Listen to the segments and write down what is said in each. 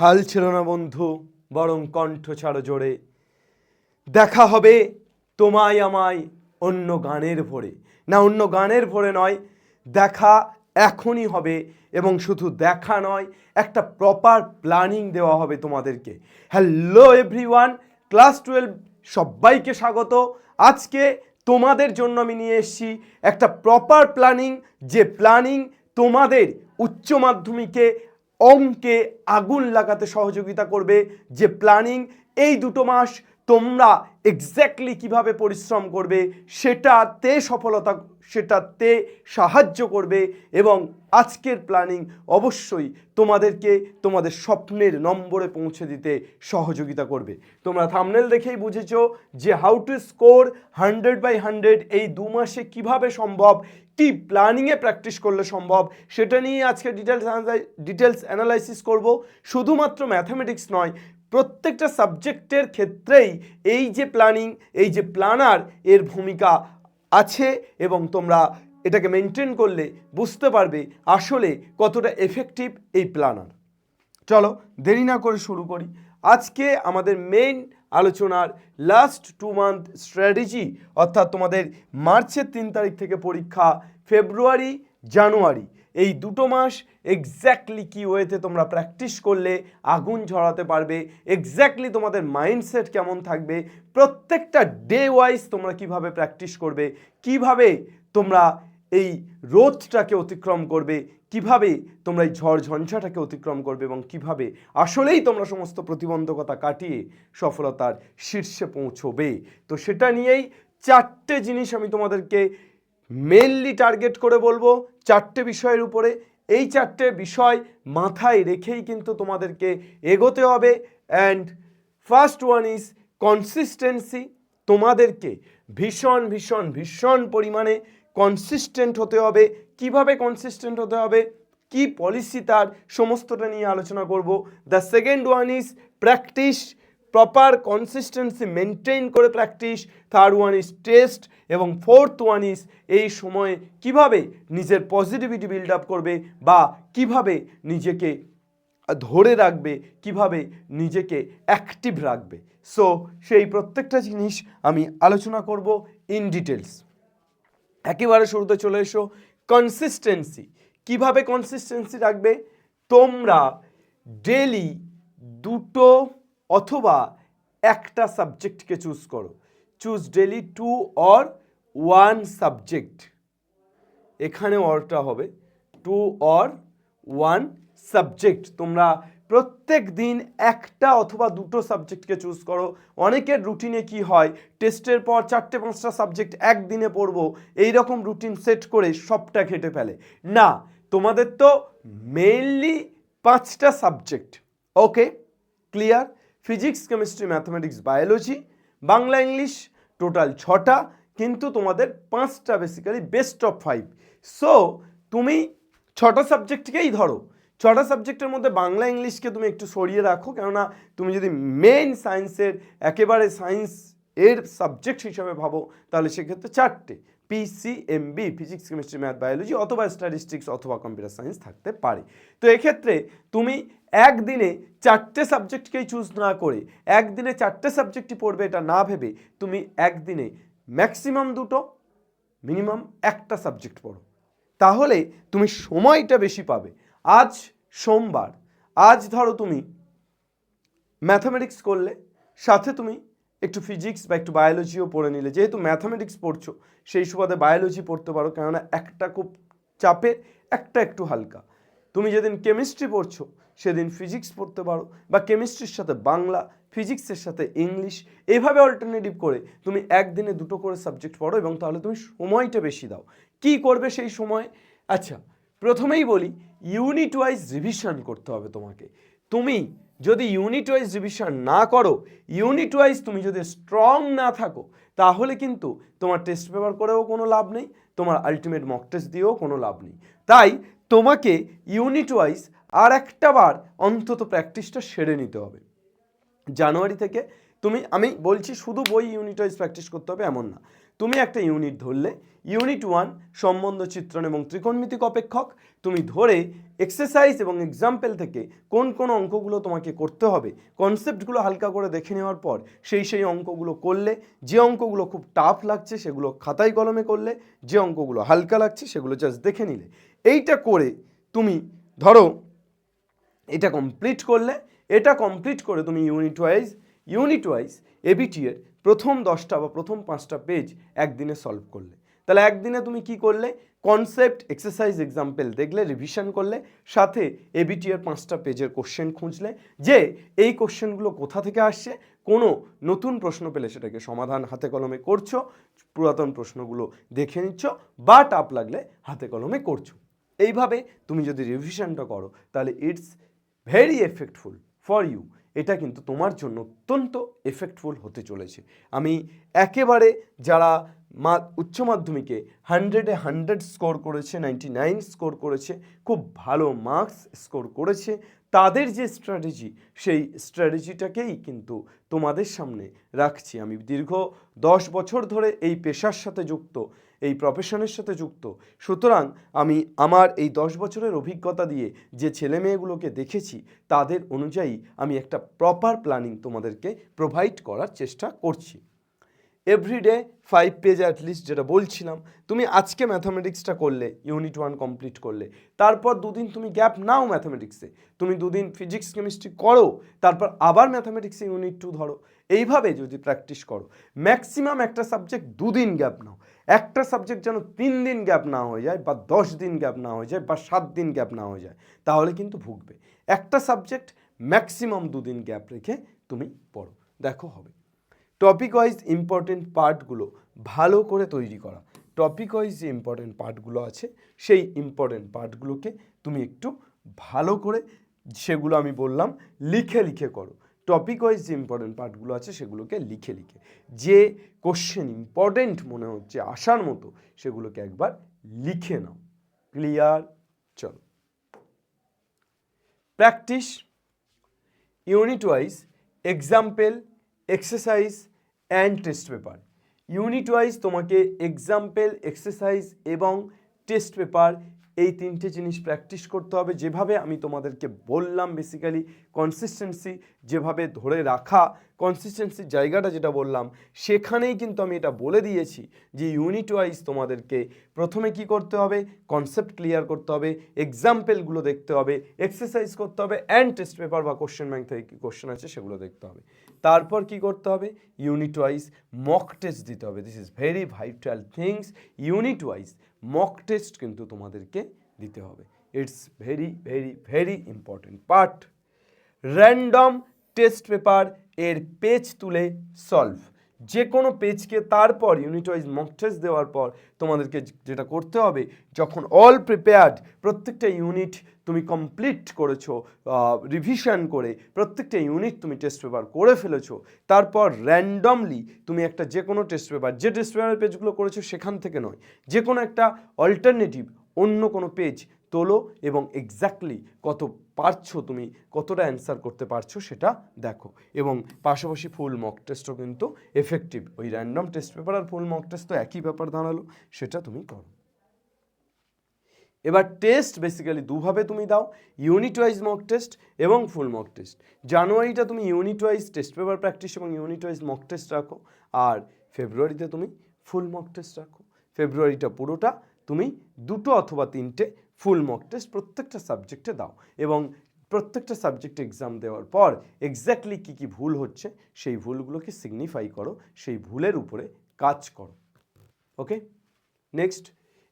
হাল ছিল না বন্ধু, বরং কণ্ঠ ছাড়ো জোরে। দেখা হবে তোমায় আমায় অন্য গানের ভরে। না, অন্য গানের ভরে নয়, দেখা এখনই হবে এবং শুধু দেখা নয়, একটা প্রপার প্ল্যানিং দেওয়া হবে তোমাদেরকে। হ্যালো এভরিওয়ান ক্লাস টুয়েলভ সবাইকে স্বাগত। আজকে তোমাদের জন্য আমি নিয়ে এসেছি একটা প্রপার প্ল্যানিং যে প্ল্যানিং তোমাদের উচ্চ মাধ্যমিকে অঙ্কে আগুন লাগাতে সহযোগিতা করবে যে প্ল্যানিং এই দুটো মাস তোমরা এক্স্যাক্টলি কীভাবে পরিশ্রম করবে, সেটাতে সফলতা, সেটাতে সাহায্য করবে এবং আজকের প্ল্যানিং অবশ্যই তোমাদেরকে তোমাদের স্বপ্নের নম্বরে পৌঁছে দিতে সহযোগিতা করবে। তোমরা থামনেল দেখেই বুঝেছ যে how to score hundred by hundred এই দু মাসে কীভাবে সম্ভব, কি প্ল্যানিংয়ে প্র্যাকটিস করলে সম্ভব, সেটা নিয়ে আজকে ডিটেলস ডিটেলস অ্যানালাইসিস করব। শুধুমাত্র ম্যাথামেটিক্স নয় প্রত্যেকটা সাবজেক্টের ক্ষেত্রেই এই যে প্ল্যানিং, এই যে প্ল্যানার এর ভূমিকা আছে এবং তোমরা এটাকে মেনটেন করলে বুঝতে পারবে আসলে কতটা এফেক্টিভ এই প্ল্যানার। চলো দেরি না করে শুরু করি। আজকে আমাদের মেইন আলোচনার লাস্ট টু মান্থ স্ট্র্যাটেজি অর্থাৎ তোমাদের মার্চের তিন তারিখ থেকে পরীক্ষা, ফেব্রুয়ারি, জানুয়ারি। এই দুটো মাস এক্স্যাক্টলি কি ওয়েতে তোমরা প্র্যাকটিস করলে, আগুন ঝরাতে পারবে এক্স্যাক্টলি তোমাদের মাইন্ডসেট কেমন থাকবে, প্রত্যেকটা ডে ওয়াইজ তোমরা কীভাবে প্র্যাকটিস করবে, কীভাবে তোমরা এই রোধটাকে অতিক্রম করবে, কীভাবে তোমরা এই ঝড় ঝঞ্ঝাটাকে অতিক্রম করবে এবং কীভাবে আসলেই তোমরা সমস্ত প্রতিবন্ধকতা কাটিয়ে সফলতার শীর্ষে পৌঁছবে। তো সেটা নিয়েই চারটে জিনিস আমি তোমাদেরকে মেনলি টার্গেট করে বলব। চারটে বিষয়ের উপরে। এই চারটে বিষয় মাথায় রেখেই কিন্তু তোমাদেরকে এগোতে হবে। And first one is consistency তোমাদেরকে ভীষণ ভীষণ ভীষণ পরিমাণে কনসিস্টেন্ট হতে হবে। কীভাবে কনসিস্টেন্ট হতে হবে? কি পলিসি তার? সমস্তটা নিয়ে আলোচনা করব। The second one is practice proper consistency maintain করে practice third one is test এবং ফোর্থ ওয়ান ইজ এই সময়ে কীভাবে নিজের পজিটিভিটি বিল্ড আপ করবে বা কীভাবে নিজেকে ধরে রাখবে, কীভাবে নিজেকে অ্যাক্টিভ রাখবে। সো সেই প্রত্যেকটা জিনিস আমি আলোচনা করব ইন ডিটেলস একেবারে শুরুতে চলে এসো। কনসিস্টেন্সি কীভাবে কনসিস্টেন্সি রাখবে? তোমরা ডেলি দুটো অথবা একটা সাবজেক্টকে চুজ করো। Choose daily two or one subject এখানে অরটা হবে। টু অর ওয়ান সাবজেক্ট তোমরা প্রত্যেক দিন একটা অথবা দুটো সাবজেক্টকে চুজ করো। অনেকের রুটিনে কি হয়? টেস্টের পর চারটে পাঁচটা সাবজেক্ট একদিনে পড়ব। এই রকম রুটিন সেট করে সবটা ঘেটে ফেলে। না, তোমাদের তো মেইনলি পাঁচটা subject okay clear physics chemistry mathematics biology Bangla English total ছটা, কিন্তু তোমাদের পাঁচটা basically best of five so তুমি ছটা সাবজেক্টকেই ধরো। ছটা সাবজেক্টের মধ্যে বাংলা ইংলিশকে তুমি একটু সরিয়ে রাখো, কেননা তুমি যদি মেন সায়েন্সের একেবারে সায়েন্স এর সাবজেক্ট হিসাবে ভাবো, তাহলে সেক্ষেত্রে চারটে। PC MB physics chemistry math biology অথবা স্ট্যাটিস্টিক্স অথবা কম্পিউটার সায়েন্স থাকতে পারে। তো এক্ষেত্রে তুমি একদিনে চারটে সাবজেক্টকেই চুজ না করে, একদিনে চারটে সাবজেক্টই পড়বে, এটা না ভেবে তুমি একদিনে ম্যাক্সিমাম দুটো মিনিমাম একটা সাবজেক্ট পড়ো। তাহলে তুমি সময়টা বেশি পাবে। আজ সোমবার, আজ ধরো তুমি ম্যাথামেটিক্স করলে, সাথে তুমি একটু ফিজিক্স বা একটু বায়োলজিও পড়ে নিলে। যেহেতু ম্যাথামেটিক্স পড়ছো, সেই সুবাদে বায়োলজি পড়তে পারো, কেননা একটা খুব চাপের একটা একটু হালকা। তুমি যেদিন কেমিস্ট্রি পড়ছো, সেদিন ফিজিক্স পড়তে পারো বা কেমিস্ট্রির সাথে বাংলা ফিজিক্সের সাথে ইংলিশ এভাবে অল্টারনেটিভ করে তুমি একদিনে দুটো করে সাবজেক্ট পড়ো এবং তাহলে তুমি সময়টা বেশি দাও। কি করবে সেই সময়? আচ্ছা প্রথমেই বলি ইউনিট ওয়াইজ রিভিশন করতে হবে তোমাকে। তুমি যদি ইউনিট ওয়াইজ রিভিশন না করো ইউনিট ওয়াইজ তুমি যদি স্ট্রং না থাকো, তাহলে কিন্তু তোমার টেস্ট পেপার করেও কোনো লাভ নেই, তোমার আলটিমেট মক টেস্ট দিয়েও কোনো লাভ নেই। তাই তোমাকে ইউনিট ওয়াইজ আর একটা বার অন্তত প্র্যাকটিসটা সেরে নিতে হবে। জানুয়ারি থেকে তুমি, আমি বলছি শুধু বই ইউনিট ওয়াইজ প্র্যাকটিস করতে হবে, এমন না। তুমি একটা ইউনিট ধরলে ইউনিট ওয়ান সম্বন্ধ চিত্রণ এবং ত্রিকোণমিতিক অপেক্ষক, তুমি ধরে এক্সারসাইজ এবং এক্সাম্পল থেকে কোন কোন অঙ্কগুলো তোমাকে করতে হবে কনসেপ্টগুলো হালকা করে দেখে নেওয়ার পর সেই সেই অঙ্কগুলো করলে, যে অঙ্কগুলো খুব টাফ লাগছে সেগুলো খাতায় কলমে করলে, যে অঙ্কগুলো হালকা লাগছে সেগুলো জাস্ট দেখে নিলে। এইটা করে তুমি ধরো এটা কমপ্লিট করলে, এটা কমপ্লিট করে তুমি unit wise unit wise ABT এর প্রথম দশটা বা প্রথম পাঁচটা পেজ একদিনে সলভ করলে। তাহলে একদিনে তুমি কি করলে? কনসেপ্ট এক্সারসাইজ এক্সাম্পল দেখলে রিভিশন করলে, সাথে এবিটি এর পাঁচটা পেজের কোশ্চেন খুঁজলে, যে এই কোশ্চেনগুলো কোথা থেকে আসছে? কোনো নতুন প্রশ্ন পেলে সেটাকে সমাধান হাতে কলমে করছ, পুরাতন প্রশ্নগুলো দেখে নিচ্ছ, বা টাপ লাগলে হাতে কলমে করছ। এইভাবে তুমি যদি রিভিশনটা করো, তাহলে it's very effectful for you এটা কিন্তু তোমার জন্য অত্যন্ত এফেক্টফুল হতে চলেছে। আমি একেবারে যারা মা, উচ্চ মাধ্যমিকে হান্ড্রেডে হান্ড্রেড স্কোর করেছে নাইনটি নাইন স্কোর করেছে, খুব ভালো মার্কস স্কোর করেছে, তাদের যে স্ট্র্যাটেজি সেই স্ট্র্যাটেজিটাকেই কিন্তু তোমাদের সামনে রাখছি। আমি দীর্ঘ দশ বছর ধরে এই পেশার সাথে যুক্ত। এই প্রফেশনের সাথে যুক্ত। সুতরাং আমি আমার এই দশ বছরের অভিজ্ঞতা দিয়ে যে ছেলে মেয়েগুলোকে দেখেছি, তাদের অনুযায়ী আমি একটা প্রপার প্ল্যানিং তোমাদেরকে প্রোভাইড করার চেষ্টা করছি। এভরিডে ফাইভ পেজ অ্যাটলিস্ট যেটা বলছিলাম, তুমি আজকে ম্যাথামেটিক্সটা করলে ইউনিট ওয়ান কমপ্লিট করলে, তারপর দুদিন তুমি গ্যাপ নাও ম্যাথামেটিক্সে তুমি দুদিন ফিজিক্স কেমিস্ট্রি করো, তারপর আবার ম্যাথামেটিক্সে ইউনিট টু ধরো, এইভাবে যদি প্র্যাকটিস করো ম্যাক্সিমাম একটা সাবজেক্ট দুদিন গ্যাপ নাও। একটা সাবজেক্ট যেন তিন দিন গ্যাপ না হয়ে যায় বা দশ দিন গ্যাপ না হয়ে যায় বা সাত দিন গ্যাপ না হয়ে যায়, তাহলে কিন্তু ভুগবে। একটা সাবজেক্ট ম্যাক্সিমাম দুদিন গ্যাপ রেখে তুমি পড়ো। দেখো হবে। টপিক ওয়াইজ ইম্পর্টেন্ট পার্টগুলো ভালো করে তৈরি করা। টপিক ওয়াইজ যে ইম্পর্টেন্ট পার্টগুলো আছে, সেই ইম্পর্টেন্ট পার্টগুলোকে তুমি একটু ভালো করে সেগুলো আমি বললাম, লিখে লিখে করো। টপিক ওয়াইজ যে ইম্পর্টেন্ট পার্টগুলো আছে সেগুলোকে লিখে লিখে। যে কোশ্চেন ইম্পর্টেন্ট মনে হচ্ছে আসার মতো সেগুলোকে একবার লিখে নাও। ক্লিয়ার চলো। Practice unit wise example exercise and test paper unit wise তোমাকে এক্সাম্পেল এক্সারসাইজ এবং টেস্ট পেপার এই তিনটে জিনিস প্র্যাকটিস করতে হবে। যেভাবে আমি তোমাদেরকে বললাম বেসিক্যালি কনসিস্টেন্সি যেভাবে ধরে রাখা কনসিস্টেন্সির জায়গাটা যেটা বললাম, সেখানেই কিন্তু আমি এটা বলে দিয়েছি যে ইউনিট ওয়াইজ তোমাদেরকে প্রথমে কি করতে হবে? কনসেপ্ট ক্লিয়ার করতে হবে এক্সাম্পেলগুলো দেখতে হবে এক্সারসাইজ করতে হবে অ্যান্ড টেস্ট পেপার বা কোশ্চেন ব্যাংক থেকে কী কোশ্চেন আছে সেগুলো দেখতে হবে। তারপর কি করতে হবে? ইউনিট ওয়াইজ মক টেস্ট দিতে হবে। This is very vital things unit wise mock test কিন্তু তোমাদেরকে দিতে হবে। It's very very very important part random test paper এর পেজ তুলে সলভ যে কোনো পেজকে তারপর ইউনিট ওয়াইজ মক টেস্ট দেওয়ার পর তোমাদেরকে যেটা করতে হবে, যখন অল প্রিপেয়ার্ড প্রত্যেকটা ইউনিট তুমি কমপ্লিট করেছ রিভিশন করে প্রত্যেকটা ইউনিট তুমি টেস্ট পেপার করে ফেলেছো, তারপর র্যান্ডমলি তুমি একটা যে কোনো টেস্ট পেপার যে টেস্ট পেপারের পেজগুলো করেছ সেখান থেকে নয়, যে কোনো একটা অল্টারনেটিভ অন্য কোনো পেজ তোলো এবং এক্স্যাক্টলি কত পারছ তুমি, কতটা অ্যান্সার করতে পারছ সেটা দেখো। এবং পাশাপাশি ফুল মক টেস্টও কিন্তু এফেক্টিভ ওই র্যান্ডম টেস্ট পেপার আর ফুল মক টেস্ট তো একই ব্যাপার দাঁড়াল, সেটা তুমি করো। এবার টেস্ট বেসিক্যালি দুভাবে তুমি দাও ইউনিট ওয়াইজ মক টেস্ট এবং ফুল মক টেস্ট জানুয়ারিটা তুমি unit wise test paper practice এবং ইউনিট ওয়াইজ মক টেস্ট রাখো, আর ফেব্রুয়ারিতে তুমি ফুল মক টেস্ট রাখো। ফেব্রুয়ারিটা পুরোটা তুমি দুটো অথবা তিনটে ফুল মক টেস্ট প্রত্যেকটা সাবজেক্টে দাও এবং প্রত্যেকটা সাবজেক্টে এক্সাম দেওয়ার পর এক্স্যাক্টলি কী কী ভুল হচ্ছে সেই ভুলগুলোকে সিগনিফাই করো, সেই ভুলের উপরে কাজ করো। ওকে নেক্সট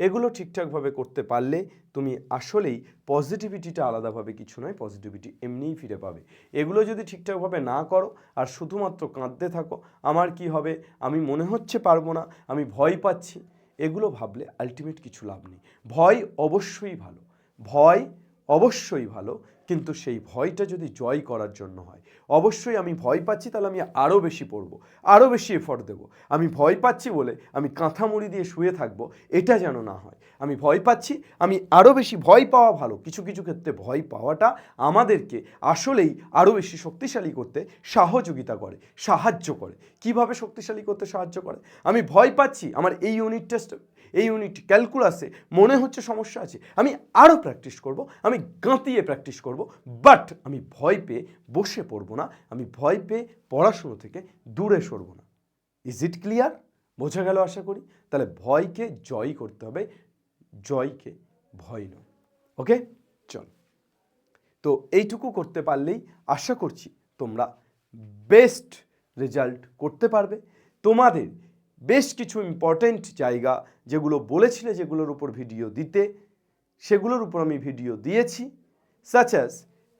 এগুলো ঠিকঠাকভাবে করতে পারলে তুমি আসলেই পজিটিভিটিটা আলাদাভাবে কিছু নয় পজিটিভিটি এমনিই ফিরে পাবে। এগুলো যদি ঠিকঠাকভাবে না করো আর শুধুমাত্র কাঁদতে থাকো, আমার কি হবে? আমি মনে হচ্ছে পারব না, আমি ভয় পাচ্ছি। এগুলো ভাবলে আলটিমেট কিছু লাভ নেই। ভয় অবশ্যই ভালো। ভয় অবশ্যই ভালো। কিন্তু সেই ভয়টা যদি জয় করার জন্য হয়, অবশ্যই আমি ভয় পাচ্ছি, তাহলে আমি আরও বেশি পড়ব আরও বেশি এফর্ট দেবো। আমি ভয় পাচ্ছি বলে আমি কাঁথা মুড়ি দিয়ে শুয়ে থাকব, এটা যেন না হয়। আমি ভয় পাচ্ছি, আমি আরও বেশি ভয় পাওয়া ভালো। কিছু কিছু ক্ষেত্রে ভয় পাওয়াটা আমাদেরকে আসলেই আরও বেশি শক্তিশালী করতে সহযোগিতা করে, সাহায্য করে। কীভাবে শক্তিশালী করতে সাহায্য করে? আমি ভয় পাচ্ছি, আমার এই ইউনিট টেস্ট এই ইউনিট ক্যালকুলাসে মনে হচ্ছে সমস্যা আছে। আমি আরও প্র্যাকটিস করব, আমি গাঁতিয়ে প্র্যাকটিস করব বাট আমি ভয় পেয়ে বসে পড়ব না, আমি ভয় পেয়ে পড়াশুনো থেকে দূরে সরবো না। ইজ ইট ক্লিয়ার বোঝা গেল আশা করি? তাহলে ভয়কে জয় করতে হবে, জয়কে ভয় নয়। ওকে চল। তো এইটুকু করতে পারলেই আশা করছি তোমরা বেস্ট রেজাল্ট করতে পারবে। তোমাদের বেশ কিছু ইম্পর্টেন্ট জায়গা যেগুলো বলেছিলে যেগুলোর উপর ভিডিও দিতে, সেগুলোর উপর আমি ভিডিও দিয়েছি সাচ অ্যাজ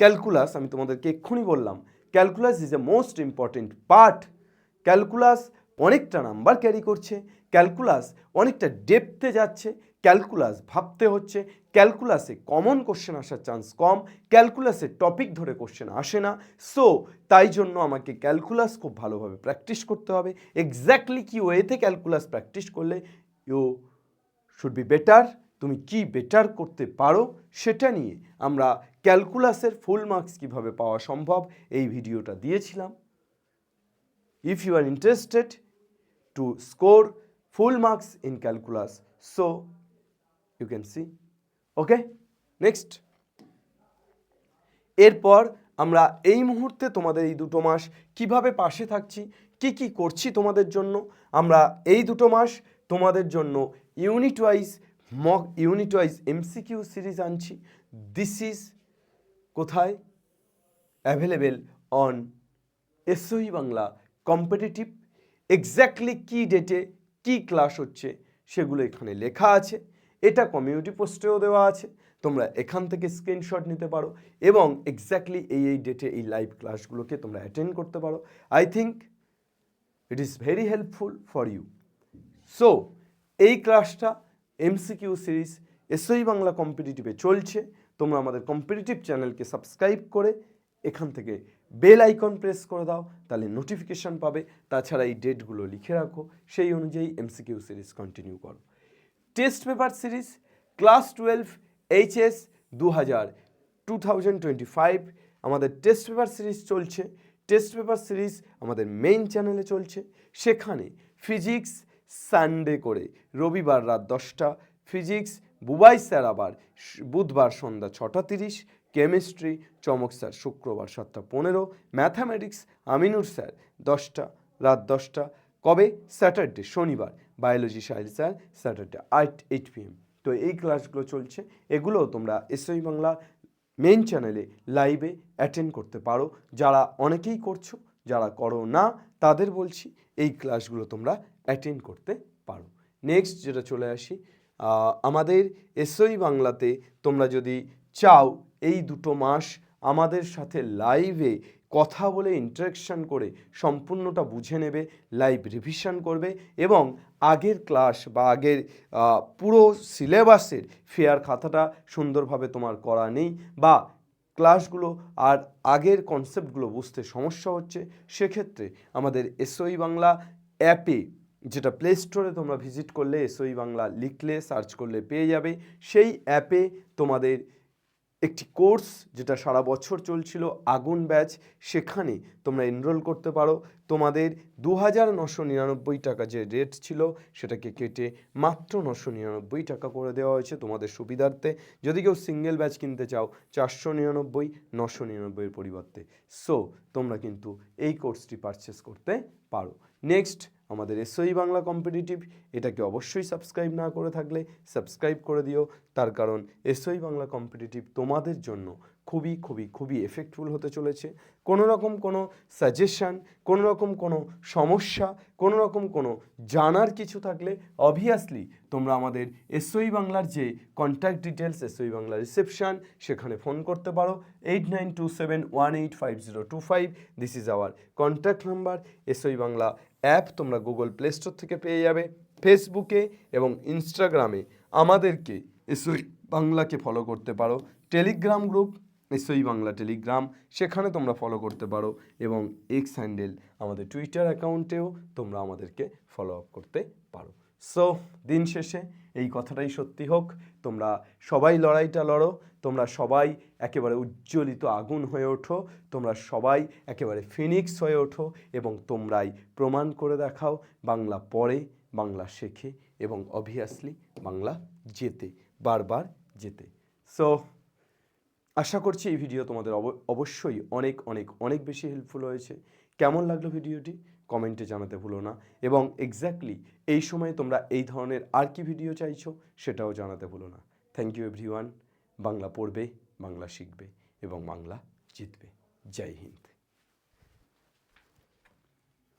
ক্যালকুলাস আমি তোমাদেরকে এক্ষুনি বললাম calculus is a most important part calculus অনেকটা নাম্বার ক্যারি করছে ক্যালকুলাস অনেকটা ডেপথে যাচ্ছে ক্যালকুলাস, ভাবতে হচ্ছে ক্যালকুলাসে কমন কোশ্চেন আসার চান্স কম, ক্যালকুলাসে টপিক ধরে কোশ্চেন আসে না সো তাই জন্য আমাকে ক্যালকুলাস খুব ভালোভাবে প্র্যাকটিস করতে হবে। এক্স্যাক্টলি কি ওয়েতে ক্যালকুলাস প্র্যাকটিস করলে ইউ শুড বি বেটার তুমি কি বেটার করতে পারো সেটা নিয়ে আমরা ক্যালকুলাসের ফুল মার্কস কীভাবে পাওয়া সম্ভব এই ভিডিওটা দিয়েছিলাম। If you are interested to score full marks in calculus, so you can see. Okay? Next. এরপর আমরা এই মুহূর্তে তোমাদের এই দুটো মাস কীভাবে পাশে থাকছি, কি কি করছি তোমাদের জন্য, আমরা এই দুটো মাস তোমাদের জন্য unit wise mock unit wise MCQ series আনছি। দিস ইজ কোথায়? Available on SOE Bangla competitive exactly কী ডেটে কী ক্লাস হচ্ছে সেগুলো এখানে লেখা আছে। এটা কমিউনিটি পোস্টেও দেওয়া আছে, তোমরা এখান থেকে স্ক্রিনশট নিতে পারো এবং এক্স্যাক্টলি এই এই ডেটে এই লাইভ ক্লাসগুলোকে তোমরা অ্যাটেন্ড করতে পারো। I think it is very helpful for you so এই ক্লাসটা এমসিকিউ সিরিজ এসওই বাংলা কম্পিটিটিভে চলছে। তোমরা আমাদের কম্পিটিটিভ চ্যানেলকে সাবস্ক্রাইব করে এখান থেকে বেল আইকন প্রেস করে দাও, তাহলে নোটিফিকেশান পাবে। তাছাড়া এই ডেটগুলো লিখে রাখো। সেই অনুযায়ী এমসিকিউ সিরিজ কন্টিনিউ করো। Test paper series, class twelve, HS দু হাজার টু থাউজেন্ড টোয়েন্টি ফাইভ, আমাদের টেস্ট পেপার সিরিজ চলছে। টেস্ট পেপার সিরিজ আমাদের মেইন চ্যানেলে চলছে। সেখানে ফিজিক্স সানডে করে, রবিবার রাত দশটা ফিজিক্স বুবাই স্যার আবার বুধবার সন্ধ্যা ছটা তিরিশ কেমিস্ট্রি চমক স্যার শুক্রবার সাতটা পনেরো ম্যাথামেটিক্স আমিনুর স্যার দশটা, রাত দশটা, কবে? স্যাটারডে শনিবার। বায়োলজি স্যার স্যাটারডে আট এইট পিএম তো এই ক্লাসগুলো চলছে এগুলো তোমরা এসআই বাংলা মেন চ্যানেলে লাইভে অ্যাটেন্ড করতে পারো। যারা অনেকেই করছ, যারা করো না, তাদের বলছি এই ক্লাসগুলো তোমরা অ্যাটেন্ড করতে পারো। নেক্সট যেটা চলে আসি আমাদের এসওই বাংলাতে তোমরা যদি চাও, এই দুটো মাস আমাদের সাথে লাইভে কথা বলে ইন্টারাকশান করে সম্পূর্ণটা বুঝে নেবে লাইভ রিভিশন করবে এবং আগের ক্লাস বা আগের পুরো সিলেবাসের ফেয়ার খাতাটা সুন্দরভাবে তোমার করা নেই বা ক্লাসগুলো আর আগের কনসেপ্টগুলো বুঝতে সমস্যা হচ্ছে। সেক্ষেত্রে আমাদের এসওই বাংলা অ্যাপে যেটা প্লে স্টোরে তোমরা ভিজিট করলে এসওই বাংলা লিখলে সার্চ করলে পেয়ে যাবে। সেই অ্যাপে তোমাদের একটি কোর্স যেটা সারা বছর চলছিল, আগুন ব্যাচ। সেখানে তোমরা এনরোল করতে পারো। তোমাদের দু হাজার নশো নিরানব্বই টাকা যে রেট ছিল, সেটাকে কেটে মাত্র নশো নিরানব্বই টাকা করে দেওয়া হয়েছে তোমাদের সুবিধার্থে। যদি কেউ সিঙ্গেল ব্যাচ কিনতে চাও, চারশো নিরানব্বই, নশো নিরানব্বইয়ের পরিবর্তে। সো তোমরা কিন্তু এই কোর্সটি পারচেস করতে পারো। নেক্সট আমাদের এসওই বাংলা কম্পিটিটিভ, এটাকে অবশ্যই সাবস্ক্রাইব না করে থাকলে সাবস্ক্রাইব করে দিও। তার কারণ এসওই বাংলা কম্পিটিটিভ তোমাদের জন্য খুবই খুবই খুবই এফেক্টফুল হতে চলেছে। কোনো রকম কোনো সাজেশান কোনো রকম কোনো সমস্যা, কোনো রকম কোনো জানার কিছু থাকলে অবভিয়াসলি তোমরা আমাদের এসওই বাংলার যে contact details SOE Bangla reception সেখানে ফোন করতে পারো। Eight nine two seven one eight five zero two five this is our contact number SOE Bangla app তোমরা গুগল প্লে স্টোর থেকে পেয়ে যাবে। ফেসবুকে এবং ইনস্টাগ্রামে আমাদেরকে এসই বাংলাকে ফলো করতে পারো। Telegram group SE Bangla Telegram সেখানে তোমরা ফলো করতে পারো এবং এক্স হ্যান্ডেল আমাদের টুইটার অ্যাকাউন্টেও তোমরা আমাদেরকে ফলো আপ করতে পারো। সো দিন শেষে এই কথাটাই সত্যি হোক। তোমরা সবাই লড়াইটা লড়ো। তোমরা সবাই একেবারে উজ্জ্বলিত আগুন হয়ে ওঠো। তোমরা সবাই একেবারে ফিনিক্স হয়ে ওঠো এবং তোমরাই প্রমাণ করে দেখাও বাংলা পড়ে, বাংলা শেখে এবং অবভিয়াসলি বাংলা যেতে বারবার যেতে সো আশা করছি এই ভিডিও তোমাদের অব- অবশ্যই অনেক অনেক অনেক বেশি হেল্পফুল হয়েছে। কেমন লাগল ভিডিওটি কমেন্টে জানাতে ভুলো না। এবং এক্স্যাক্টলি এই সময়ে তোমরা এই ধরনের আর কি ভিডিও চাইছো সেটাও জানাতে ভুলো না। থ্যাংক ইউ এভরিওয়ান বাংলা পড়বে, বাংলা শিখবে এবং বাংলা জিতবে। জয় হিন্দ।